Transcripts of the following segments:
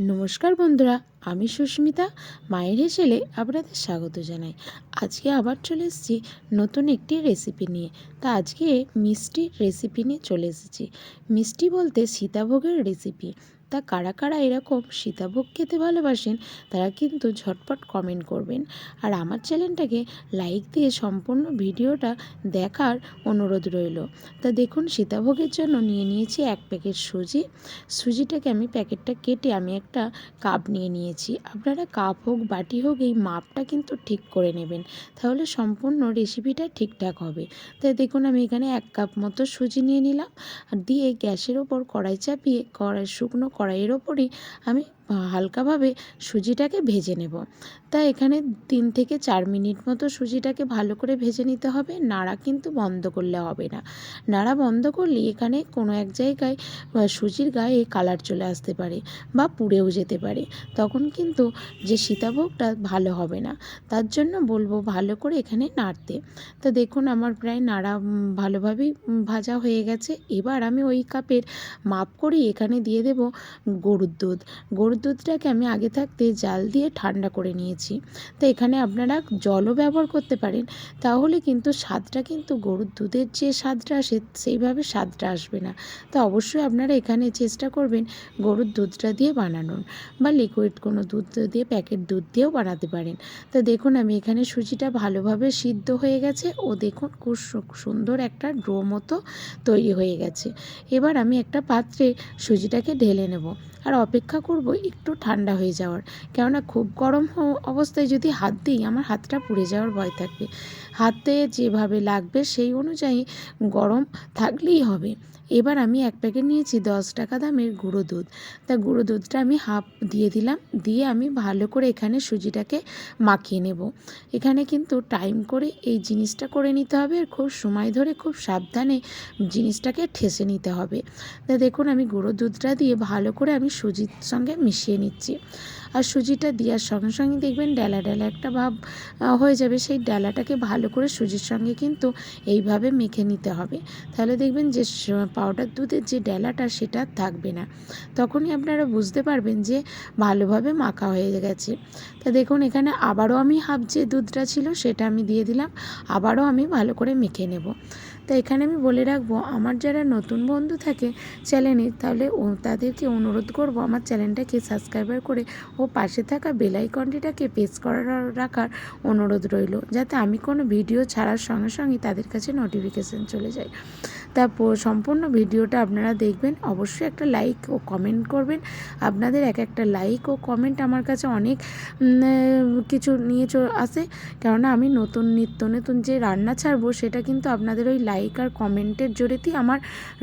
নমস্কার বন্ধুরা, আমি সুস্মিতা, মায়ের হেসেলে আপনাদের স্বাগত জানাই। আজকে আবার চলে এসেছি নতুন একটি রেসিপি নিয়ে। তা আজকে মিষ্টির রেসিপি নিয়ে চলে এসেছি। মিষ্টি বলতে সীতাভোগের রেসিপি তা কারা কারা এরকম সীতাভোগ খেতে ভালোবাসেন, তারা কিন্তু ঝটপট কমেন্ট করবেন। আর আমার চ্যানেলটাকে লাইক দিয়ে সম্পূর্ণ ভিডিওটা দেখার অনুরোধ রইল। তা দেখুন, সীতাভোগের জন্য নিয়ে নিয়েছি এক প্যাকেট সুজি। সুজিটাকে আমি প্যাকেটটা কেটে আমি একটা কাপ নিয়ে নিয়েছি। আপনারা কাপ হোক, বাটি হোক, এই মাপটা কিন্তু ঠিক করে নেবেন। তাহলে সম্পূর্ণ রেসিপিটা ঠিকঠাক হবে। তাই দেখুন, আমি এখানে এক কাপ মতো সুজি নিয়ে নিলাম। আর দিয়ে গ্যাসের ওপর কড়াই চাপিয়ে, কড়াই শুকনো কড়াইয়ের ওপরই আমি হালকাভাবে সুজিটাকে ভেজে নেব। তা এখানে তিন থেকে চার মিনিট মতো সুজিটাকে ভালো করে ভেজে নিতে হবে। নাড়া কিন্তু বন্ধ করলে হবে না। নাড়া বন্ধ করলে এখানে কোনো এক জায়গায় সুজির গায়ে কালার চলে আসতে পারে বা পুড়েও যেতে পারে। তখন কিন্তু যে সীতাভোগটা ভালো হবে না। তার জন্য বলব ভালো করে এখানে নাড়তে। তা দেখুন আমার প্রায় নাড়া ভালোভাবেই ভাজা হয়ে গেছে। এবার আমি ওই কাপের মাপ করেই এখানে দিয়ে দেব গরুর দুধ। গরুর দুধটাকে আমি আগে থাকতে জাল দিয়ে ঠান্ডা করে নিয়েছি। তো এখানে আপনারা জলও ব্যবহার করতে পারেন। তাহলে কিন্তু স্বাদটা কিন্তু গরুর দুধের যে স্বাদটা আসে, সেইভাবে স্বাদটা আসবে না। তো অবশ্যই আপনারা এখানে চেষ্টা করবেন গরুর দুধটা দিয়ে বানানোর বা লিকুইড কোনো দুধ দিয়ে প্যাকেট দুধ দিয়েও বানাতে পারেন। তো দেখুন, আমি এখানে সুজিটা ভালোভাবে সিদ্ধ হয়ে গেছে। ও দেখুন, খুব সুন্দর একটা ড্রো মতো তৈরি হয়ে গেছে। এবার আমি একটা পাত্রে সুজিটাকে ঢেলে নেব। আর অপেক্ষা করব একটু ঠান্ডা হয়ে যাওয়ার। কেননা খুব গরম অবস্থায় যদি হাত দিই, আমার হাতটা পুড়ে যাওয়ার ভয় থাকবে। হাতে যেভাবে লাগবে সেই অনুযায়ী গরম থাকলেই হবে। এবার আমি এক প্যাকেট নিয়েছি দশ টাকা দামের গুঁড়ো দুধ। তা গুঁড়ো দুধটা আমি হাফ দিয়ে দিলাম, দিয়ে আমি ভালো করে এখানে সুজিটাকে মাখিয়ে নেব। এখানে কিন্তু টাইম করে এই জিনিসটা করে নিতে হবে আর খুব সময় ধরে খুব সাবধানে জিনিসটাকে ঠেসে নিতে হবে। তা দেখুন আমি গুঁড়ো দুধটা দিয়ে ভালো করে আমি সুজির সঙ্গে মিশিয়ে নিচ্ছি। আর সুজিটা দেওয়ার সঙ্গে সঙ্গে দেখবেন ডেলা ডেলা একটা ভাব হয়ে যাবে। সেই ডালাটাকে ভালো করে সুজির সঙ্গে কিন্তু এইভাবে মেখে নিতে হবে। তাহলে দেখবেন যে পাউডার দুধের যে ডেলাটা সেটা থাকবে না। তখনই আপনারা বুঝতে পারবেন যে ভালোভাবে মাখা হয়ে গেছে। তা দেখুন, এখানে আবারও আমি হাফ যে দুধটা ছিল সেটা আমি দিয়ে দিলাম। আবারও আমি ভালো করে মেখে নেব। তো এখানে আমি বলে রাখব, আমার যারা নতুন বন্ধু থাকে চ্যানেলে, তাহলে তাদেরকে অনুরোধ করব, আমার চ্যানেলটাকে সাবস্ক্রাইবার করে ও পাশে থাকা বেলাইকনটিটাকে প্রেস করার রাখার অনুরোধ রইল, যাতে আমি কোনো ভিডিও ছাড়ার সঙ্গে সঙ্গে তাদের কাছে নোটিফিকেশান চলে যায়। তা সম্পূর্ণ ভিডিওটা আপনারা দেখবেন। অবশ্যই একটা লাইক ও কমেন্ট করবেন। আপনাদের এক একটা লাইক ও কমেন্ট আমার কাছে অনেক কিছু নিয়ে আসে। কেননা আমি নতুন নিত্য নতুন যে রান্না ছাড়বো, সেটা কিন্তু আপনাদের ওই লাইক আর কমেন্টের জোরেতেই আমার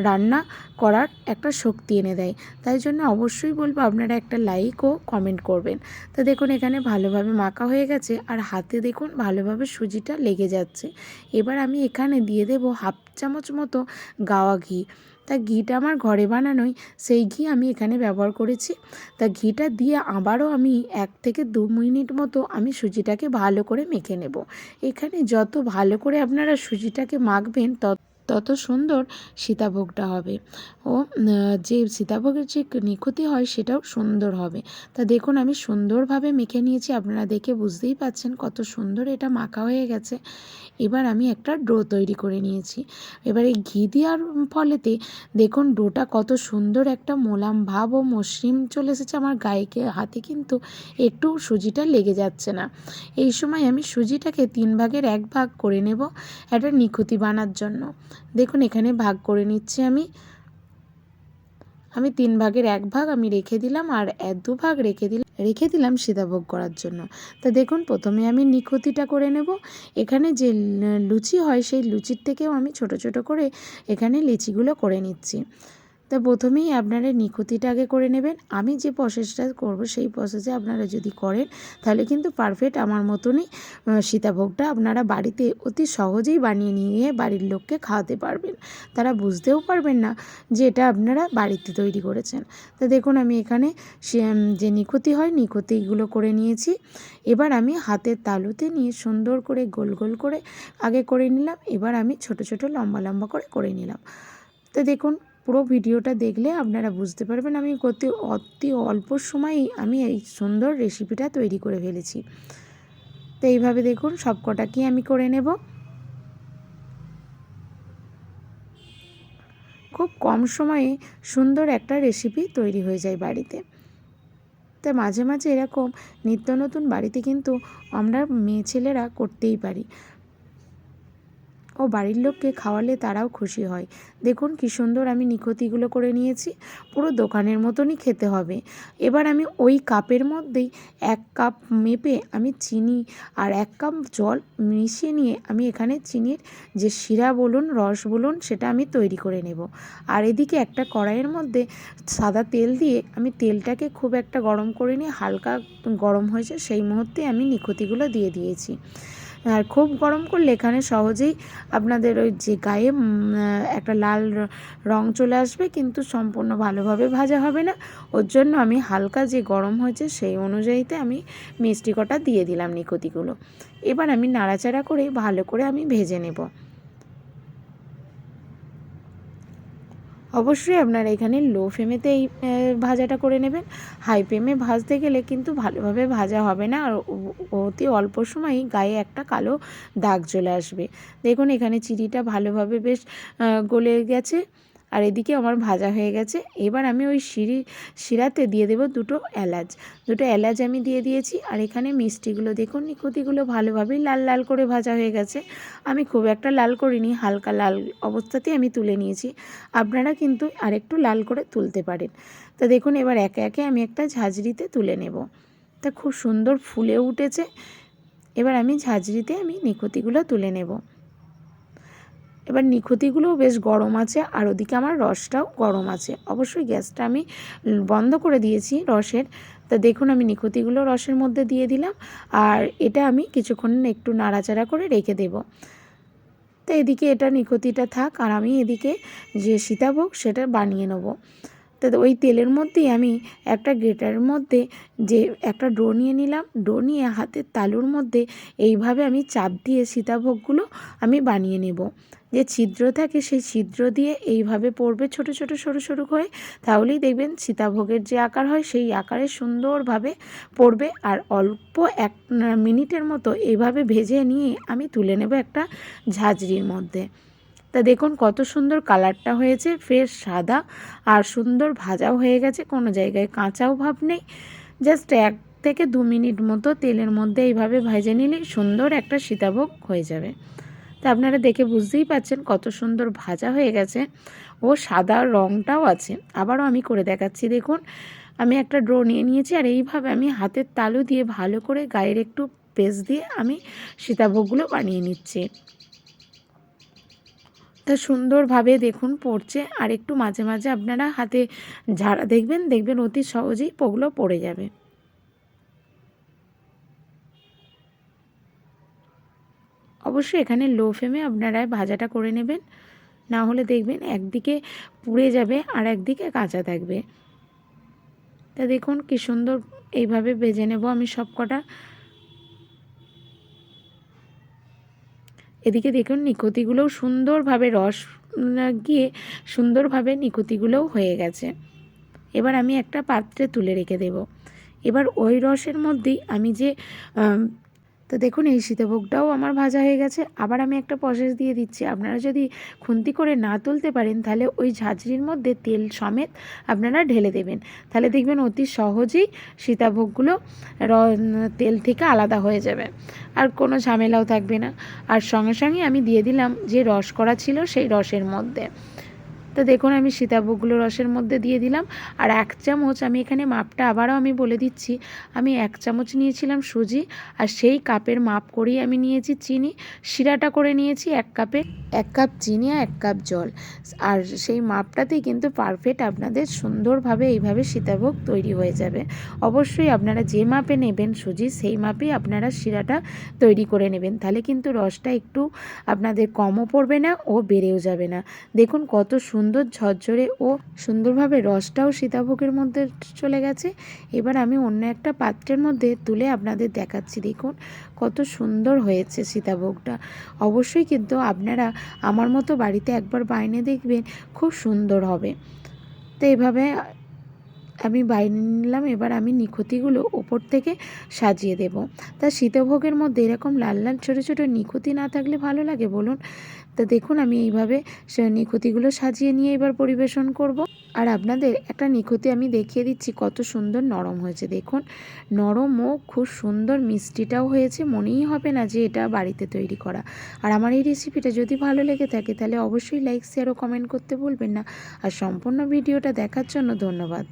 রান্না করার একটা শক্তি এনে দেয়। তাই জন্য অবশ্যই বলব আপনারা একটা লাইক ও কমেন্ট করবেন। তো দেখুন, এখানে ভালোভাবে মাখা হয়ে গেছে। আর হাতে দেখুন, ভালোভাবে সুজিটা লেগে যাচ্ছে। এবার আমি এখানে দিয়ে দেবো হাফ চামচ মতো গাওয়া ঘি। তা ঘিটা আমার ঘরে বানানোই সেই ঘি আমি এখানে ব্যবহার করেছি। তা ঘিটা দিয়ে আবারও আমি এক থেকে দু মিনিট মতো আমি সুজিটাকে ভালো করে মেখে নেব। এখানে যত ভালো করে আপনারা সুজিটাকে মাখবেন তত তত সুন্দর সীতাভোগটা হবে। ও যে সীতাভোগের যে নিখুঁতি হয় সেটাও সুন্দর হবে। তা দেখুন, আমি সুন্দরভাবে মেখে নিয়েছি, আপনারা দেখে বুঝতেই পাচ্ছেন কত সুন্দর এটা মাখা হয়ে গেছে। এবার আমি একটা ডো তৈরি করে নিয়েছি। এবার ঘি দেওয়ার ফলেতে দেখুন, ডোটা কত সুন্দর একটা মোলাম ভাব ও মসৃণ চলে এসেছে আমার গায়েকে, হাতে কিন্তু একটু সুজিটা লেগে যাচ্ছে না। এই সময় আমি সুজিটাকে তিন ভাগের এক ভাগ করে নেব একটা নিখুঁতি বানার জন্য। দেখুন, এখানে ভাগ করে নিচ্ছি আমি। আমি তিন ভাগের এক ভাগ আমি রেখে দিলাম আর দু ভাগ রেখে দিলাম রেখে দিলাম সীতাভোগ করার জন্য। তা দেখুন, প্রথমে আমি নিখতিটা করে নেব। এখানে যে লুচি হয়, সেই লুচির থেকেও আমি ছোট ছোট করে এখানে লিচিগুলো করে নিচ্ছি। তা প্রথমেই আপনারা নিখুতিটা আগে করে নেবেন। আমি যে প্রসেসটা করব, সেই প্রসেসে আপনারা যদি করেন, তাহলে কিন্তু পারফেক্ট আমার মতনই সীতাভোগটা আপনারা বাড়িতে অতি সহজেই বানিয়ে নিয়ে বাড়ির লোককে খাওয়াতে পারবেন। তারা বুঝতেও পারবেন না যে এটা আপনারা বাড়িতে তৈরি করেছেন। তা দেখুন, আমি এখানে যে নিখুতি হয় নিখুতিগুলো করে নিয়েছি। এবার আমি হাতের তালুতে নিয়ে সুন্দর করে গোল গোল করে আগে করে নিলাম। এবার আমি ছোট ছোট লম্বা লম্বা করে করে নিলাম। তো দেখুন পুরো ভিডিওটা দেখলে আপনারা বুঝতে পারবেন আমি অতি অতি অল্প সময়েই আমি এই সুন্দর রেসিপিটা তৈরি করে ফেলেছি। তো এইভাবে দেখুন সব কটাকেই আমি করে নেব। খুব কম সময়ে সুন্দর একটা রেসিপি তৈরি হয়ে যায় বাড়িতে। তাই মাঝে মাঝে এরকম নিত্য নতুন বাড়িতে কিন্তু আমরা মেয়ে ছেলেরা করতেই পারি। ও বাড়ির লোককে খাওয়ালে তারাও খুশি হয়। দেখুন কী সুন্দর আমি নিখতিগুলো করে নিয়েছি। পুরো দোকানের মতনই খেতে হবে। এবার আমি ওই কাপের মধ্যেই এক কাপ মেপে আমি চিনি আর এক কাপ জল মিশিয়ে নিয়ে আমি এখানে চিনির যে শিরা বলুন, রস বলুন, সেটা আমি তৈরি করে নেব। আর এদিকে একটা কড়াইয়ের মধ্যে সাদা তেল দিয়ে আমি তেলটাকে খুব একটা গরম করে নিয়ে হালকা গরম হয়েছে সেই মুহূর্তে আমি নিখতিগুলো দিয়ে দিয়েছি। আর খুব গরম করলে এখানে সহজেই আপনাদের ওই যে গায়ে একটা লাল রং চলে আসবে, কিন্তু সম্পূর্ণ ভালোভাবে ভাজা হবে না। ওর জন্য আমি হালকা যে গরম হয়েছে সেই অনুযায়ীতে আমি মিষ্টি কটা দিয়ে দিলাম নিকুতিগুলো। এবার আমি নাড়াচাড়া করে ভালো করে আমি ভেজে নেব। অবশ্যই আপনারা এখানে লো ফ্লেমেতে এই ভাজাটা করে নেবেন। হাই ফ্লেমে ভাজতে গেলে কিন্তু ভালোভাবে ভাজা হবে না। আর অতি অল্প সময়ই গায়ে একটা কালো দাগ চলে আসবে। দেখুন এখানে চিড়িটা ভালোভাবে বেশ গলে গেছে। আর এদিকে আমার ভাজা হয়ে গেছে। এবার আমি ওই সিঁড়ি শিরাতে দিয়ে দেবো দুটো এলাচ। দুটো এলাচ আমি দিয়ে দিয়েছি আর এখানে মিষ্টিগুলো দেখুন, নিকুতিগুলো ভালোভাবেই লাল লাল করে ভাজা হয়ে গেছে। আমি খুব একটা লাল করিনি, হালকা লাল অবস্থাতেই আমি তুলে নিয়েছি। আপনারা কিন্তু আরেকটু লাল করে তুলতে পারেন। তো দেখুন, এবার একে একে আমি একটা ঝাঁঝরিতে তুলে নেব। তা খুব সুন্দর ফুলে উঠেছে। এবার আমি ঝাঁঝরিতে আমি নিকুতিগুলো তুলে নেব। এবার নিখুঁতিগুলোও বেশ গরম আছে আর ওদিকে আমার রসটাও গরম আছে। অবশ্যই গ্যাসটা আমি বন্ধ করে দিয়েছি রসের। তা দেখুন আমি নিখুঁতিগুলো রসের মধ্যে দিয়ে দিলাম আর এটা আমি কিছুক্ষণ একটু নাড়াচাড়া করে রেখে দেব। তো এদিকে এটা নিখুঁতিটা থাক আর আমি এদিকে যে সীতাভোগ সেটা বানিয়ে নেব। তো ওই তেলের মধ্যেই আমি একটা গ্রেটারের মধ্যে যে একটা ডো নিয়ে নিলাম। ডো নিয়ে হাতের তালুর মধ্যে এইভাবে আমি চাপ দিয়ে সীতাভোগগুলো আমি বানিয়ে নেব। যে ছিদ্র থাকে সেই ছিদ্র দিয়ে এইভাবে পড়বে ছোট ছোট, সরু সরু হয়ে তাহলেই দেখবেন সীতাভোগের যে আকার হয় সেই আকারে সুন্দরভাবে পড়বে। আর অল্প এক মিনিটের মতো এইভাবে ভেজে নিয়ে আমি তুলে নেব একটা ঝাঁঝরির মধ্যে। তা দেখুন কত সুন্দর কালারটা হয়েছে, ফ্রেশ সাদা আর সুন্দর ভাজাও হয়ে গেছে, কোনো জায়গায় কাঁচাও ভাব নেই। জাস্ট এক থেকে দু মিনিট মতো তেলের মধ্যে এইভাবে ভেজে নিলেই সুন্দর একটা সীতাভোগ হয়ে যাবে। তা আপনারা দেখে বুঝতেই পাচ্ছেন কত সুন্দর ভাজা হয়ে গেছে। ও সাদা রঙটাও আছে। আবারও আমি করে দেখাচ্ছি। দেখুন, আমি একটা ড্রো নিয়ে নিয়েছি আর এইভাবে আমি হাতের তালু দিয়ে ভালো করে গায়ের একটু পেস্ট দিয়ে আমি সীতাভোগগুলো বানিয়ে নিচ্ছি। তা সুন্দরভাবে দেখুন পড়ছে। আর একটু মাঝে মাঝে আপনারা হাতে ঝাড়া দেখবেন দেখবেন অতি সহজেই পোগুলো পড়ে যাবে। অবশ্যই এখানে লো ফ্লেমে আপনারা ভাজাটা করে নেবেন। না হলে দেখবেন একদিকে পুড়ে যাবে আর একদিকে কাঁচা থাকবে। তা দেখুন কি সুন্দর এইভাবে ভেজে নেব আমি সব কটা এদিকে দেখুন নিকতিগুলোও সুন্দরভাবে রস গিয়ে সুন্দরভাবে নিকতিগুলোও হয়ে গেছে। এবার আমি একটা পাত্রে তুলে রেখে দেব। এবার ওই রসের মধ্যেই আমি যে তো দেখুন, এই সীতাভোগটাও আমার ভাজা হয়ে গেছে। আবার আমি একটা প্রসেস দিয়ে দিচ্ছি। আপনারা যদি খুন্তি করে না তুলতে পারেন, তাহলে ওই ঝাঁঝরির মধ্যে তেল সমেত আপনারা ঢেলে দেবেন। তাহলে দেখবেন অতি সহজেই সীতাভোগগুলো র, তেল থেকে আলাদা হয়ে যাবে। আর কোনো ঝামেলাও থাকবে না। আর সঙ্গে সঙ্গে আমি দিয়ে দিলাম যে রস করা ছিল, সেই রসের মধ্যে। তো দেখুন আমি সীতাভোগগুলো রসের মধ্যে দিয়ে দিলাম। আর এক চামচ আমি এখানে মাপটা আবারও আমি বলে দিচ্ছি। আমি এক চামচ নিয়েছিলাম সুজি, আর সেই কাপের মাপ করেই আমি নিয়েছি চিনি। শিরাটা করে নিয়েছি এক কাপে, এক কাপ চিনি আর এক কাপ জল। আর সেই মাপটাতেই কিন্তু পারফেক্ট আপনাদের সুন্দরভাবে এইভাবে সীতাভোগ তৈরি হয়ে যাবে। অবশ্যই আপনারা যে মাপে নেবেন সুজি, সেই মাপেই আপনারা শিরাটা তৈরি করে নেবেন। তাহলে কিন্তু রসটা একটু আপনাদের কমও পড়বে না ও বেড়েও যাবে না। দেখুন কত সুন্দর সুন্দর ঝরঝরে ও সুন্দরভাবে রসটাও সীতাভোগের মধ্যে চলে গেছে। এবার আমি অন্য একটা পাত্রের মধ্যে তুলে আপনাদের দেখাচ্ছি। দেখুন, কত সুন্দর হয়েছে সীতাভোগটা। অবশ্যই কিন্তু আপনারা আমার মতো বাড়িতে একবার বাইনে দেখবেন, খুব সুন্দর হবে। তো এভাবে আমি বাইরে নিলাম, এবার আমি নিখুতিগুলো ওপর থেকে সাজিয়ে দেব। তা সীতাভোগের মধ্যে এরকম লাল লাল ছোটো ছোটো নিখুতি না থাকলে ভালো লাগে, বলুন। তো দেখুন, আমি এইভাবে নিখুতিগুলো সাজিয়ে নিয়ে এবার পরিবেশন করব। আর আপনাদের একটা নিখুঁতি আমি দেখিয়ে দিচ্ছি, কত সুন্দর নরম হয়েছে। দেখুন, নরম ও খুব সুন্দর মিষ্টিটাও হয়েছে, মনেই হবে না যে এটা বাড়িতে তৈরি করা। আর আমার এই রেসিপিটা যদি ভালো লেগে থাকে, তাহলে অবশ্যই লাইক, শেয়ার ও কমেন্ট করতে ভুলবেন না। আর সম্পূর্ণ ভিডিওটা দেখার জন্য ধন্যবাদ।